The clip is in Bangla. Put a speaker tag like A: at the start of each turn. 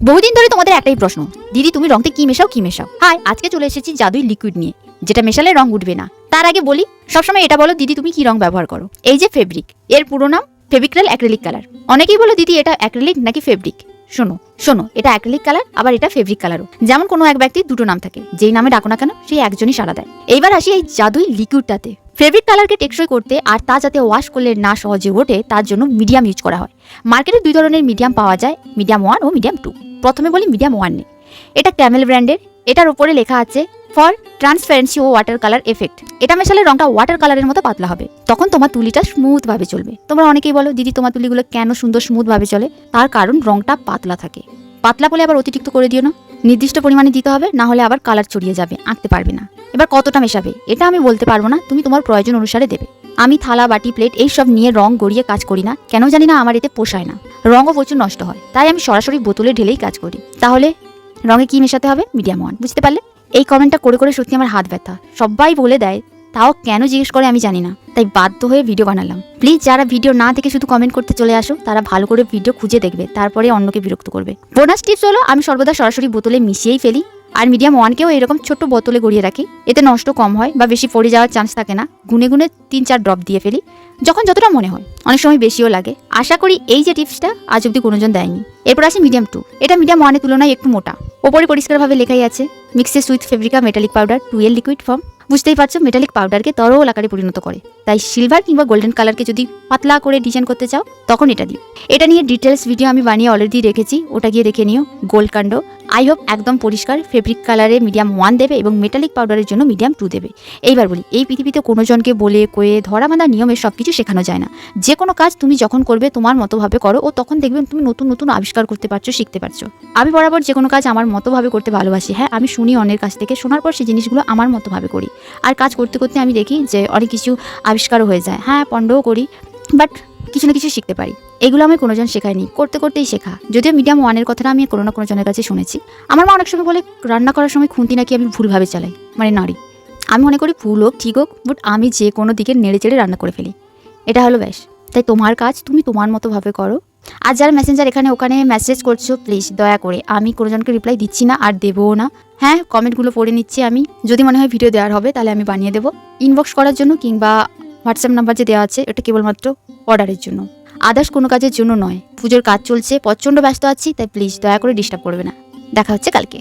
A: বহুদিন ধরে তোমাদের একটাই প্রশ্ন। দিদি, তুমি রংতে কি মেশাও কি মেশাও? হাই আজকে চলে এসেছি জাদুই লিকুইড নিয়ে, যেটা মেশালে রং উঠবে না। তার আগে বলি, সবসময় এটা বলো দিদি, তুমি কি রং ব্যবহার করো? এই যে ফেব্রিক এর পুরো নাম ফেব্রিক্রাল অ্যাক্রিলিক কালার অনেকেই বলো, দিদি, এটা অ্যাক্রিলিক নাকি ফেব্রিক শোনো শোনো, এটা অ্যাক্রিলিক কালার আবার এটা ফেব্রিক কালারও যেমন কোনো এক ব্যক্তির দুটো নাম থাকে, যেই নামে ডাকো না কেন, সেই একজনই সারা দেয়। এইবার আসি এই জাদুই লিকুইডটাতে ফেব্রিক কালারকে টেকসই করতে আর তা যাতে ওয়াশ করলে না সহজে ওঠে, তার জন্য মিডিয়াম ইউজ করা হয়। মার্কেটে দুই ধরনের মিডিয়াম পাওয়া যায় মিডিয়াম ওয়ান ও মিডিয়াম টু প্রথমে বলি মিডিয়াম ওয়ান এটা ক্যামেল ব্র্যান্ডের। এটার উপরে লেখা আছে ফর ট্রান্সপারেন্সি ও ওয়াটার কালার এফেক্ট এটা মেশালে রংটা ওয়াটার কালারের মতো পাতলা হবে। তখন তোমার তুলিটা স্মুথভাবে চলবে। তোমরা অনেকেই বলো, দিদি, তোমার তুলিগুলো কেন সুন্দর স্মুথভাবে চলে? তার কারণ রংটা পাতলা থাকে। পাতলা বলে আবার অতিরিক্ত করে দিও না। নির্দিষ্ট পরিমাণে দিতে হবে, না হলে আবার কালার ছড়িয়ে যাবে, আঁকতে পারবে না। এবার কতটা মেশাবে? এটা আমি বলতে পারব না। তুমি তোমার প্রয়োজন অনুসারে দেবে। আমি থালা, বাটি প্লেট এইসব নিয়ে রং গড়িয়ে কাজ করি না। কেন জানি না আমার এতে পোষায় না। রঙও প্রচুর নষ্ট হয়। তাই আমি সরাসরি বোতলে ঢেলেই কাজ করি। তাহলে রঙে কি মেশাতে হবে? Medium one. বুঝতে পারলে? এই কমেন্টটা করে করে সত্যি আমার হাত ব্যথা। সবাই বলে দেয়, তাও কেন জিজ্ঞেস করে আমি জানি না। তাই বাধ্য হয়ে ভিডিও বানালাম। প্লিজ যারা ভিডিও না দেখে শুধু কমেন্ট করতে চলে আসো, তারা ভালো করে ভিডিও খুঁজে দেখবে। তারপরে অন্যকে বিরক্ত করবে। বোনাস টিপস হলো, আমি সর্বদা সরাসরি বোতলে মিশিয়েই ফেলি। আর মিডিয়াম ওয়ানকেও এরকম ছোট্ট বোতলে গড়িয়ে রাখি। এতে নষ্ট কম হয় বা বেশি পড়ে যাওয়ার চান্স থাকে না। গুনে গুনে তিন চার ড্রপ দিয়ে ফেলি, যখন যতটা মনে হয়। অনেক সময় বেশিও লাগে। আশা করি এই যে টিপসটা আজ অব্দি কোনোজন দেয়নি। এরপর আসি মিডিয়াম টু এটা মিডিয়াম ওয়ানের তুলনায় একটু মোটা। ওপরে পরিষ্কারভাবে লেখাই আছে। Mixes with Fabrica metallic powder to yield liquid form বুঝতেই পারছ মেটালিক পাউডারকে তরল আকারে পরিণত করে। তাই সিলভার কিংবা গোল্ডেন কালারকে যদি পাতলা করে ডিজাইন করতে চাও, তখন এটা দিও। এটা নিয়ে ডিটেলস ভিডিও আমি বানিয়ে অলরেডি রেখেছি, ওটা গিয়ে দেখে নিও। গোল্ড কাণ্ড আই হোপ একদম পরিষ্কার ফেব্রিক কালারে মিডিয়াম ওয়ান দেবে এবং মেটালিক পাউডারের জন্য মিডিয়াম টু দেবে। এইবার বলি, এই পৃথিবীতে কোনো জনকে বলে, কয়ে, ধরা বাঁধা নিয়মে সব কিছু শেখানো যায় না। যে কোনো কাজ তুমি যখন করবে, তোমার মতোভাবে করো ও তখন দেখবে তুমি নতুন নতুন আবিষ্কার করতে পারছ, শিখতে পারছ। আমি বরাবর যে কোনো কাজ আমার মতোভাবে করতে ভালোবাসি। হ্যাঁ আমি শুনি অন্যের কাছ থেকে, শোনার পর সেই জিনিসগুলো আমার মতোভাবে করি। আর কাজ করতে করতে আমি দেখি যে অনেক কিছু আবিষ্কারও হয়ে যায়। হ্যাঁ পণ্ডও করি বাট কিছু না কিছু শিখতে পারি। এগুলো আমি কোনোজন শেখায়নি, করতে করতেই শেখা। যদিও মিডিয়াম ওয়ানের কথাটা আমি কোনো না কোনো জনের কাছে শুনেছি। আমার মা অনেক সময় বলে, রান্না করার সময় খুন্তি নাকি আমি ভুলভাবে চালাই মানে নাড়ি। আমি মনে করি, ভুল হোক, ঠিক হোক বাট আমি যে কোনো দিকে নেড়ে চেড়ে রান্না করে ফেলি। এটা হলো ব্যাস। তাই তোমার কাজ তুমি তোমার মতোভাবে করো। আর যারা মেসেঞ্জার এখানে, ওখানে মেসেজ করছ প্লিজ দয়া করে। আমি কোনোজনকে রিপ্লাই দিচ্ছি না আর দেবও না। হ্যাঁ কমেন্টগুলো পড়ে নিচ্ছি আমি। যদি মনে হয় ভিডিও দেওয়ার হবে, তাহলে আমি বানিয়ে দেবো। ইনবক্স করার জন্য কিংবা হোয়াটসঅ্যাপ নাম্বার যে দেওয়া আছে, এটা কেবলমাত্র অর্ডারের জন্য। আদার্স কোনো কাজের জন্য নয়। পুজোর কাজ চলছে, প্রচণ্ড ব্যস্ত আছি, তাই প্লিজ দয়া করে ডিস্টার্ব করবে না। দেখা হচ্ছে কালকে।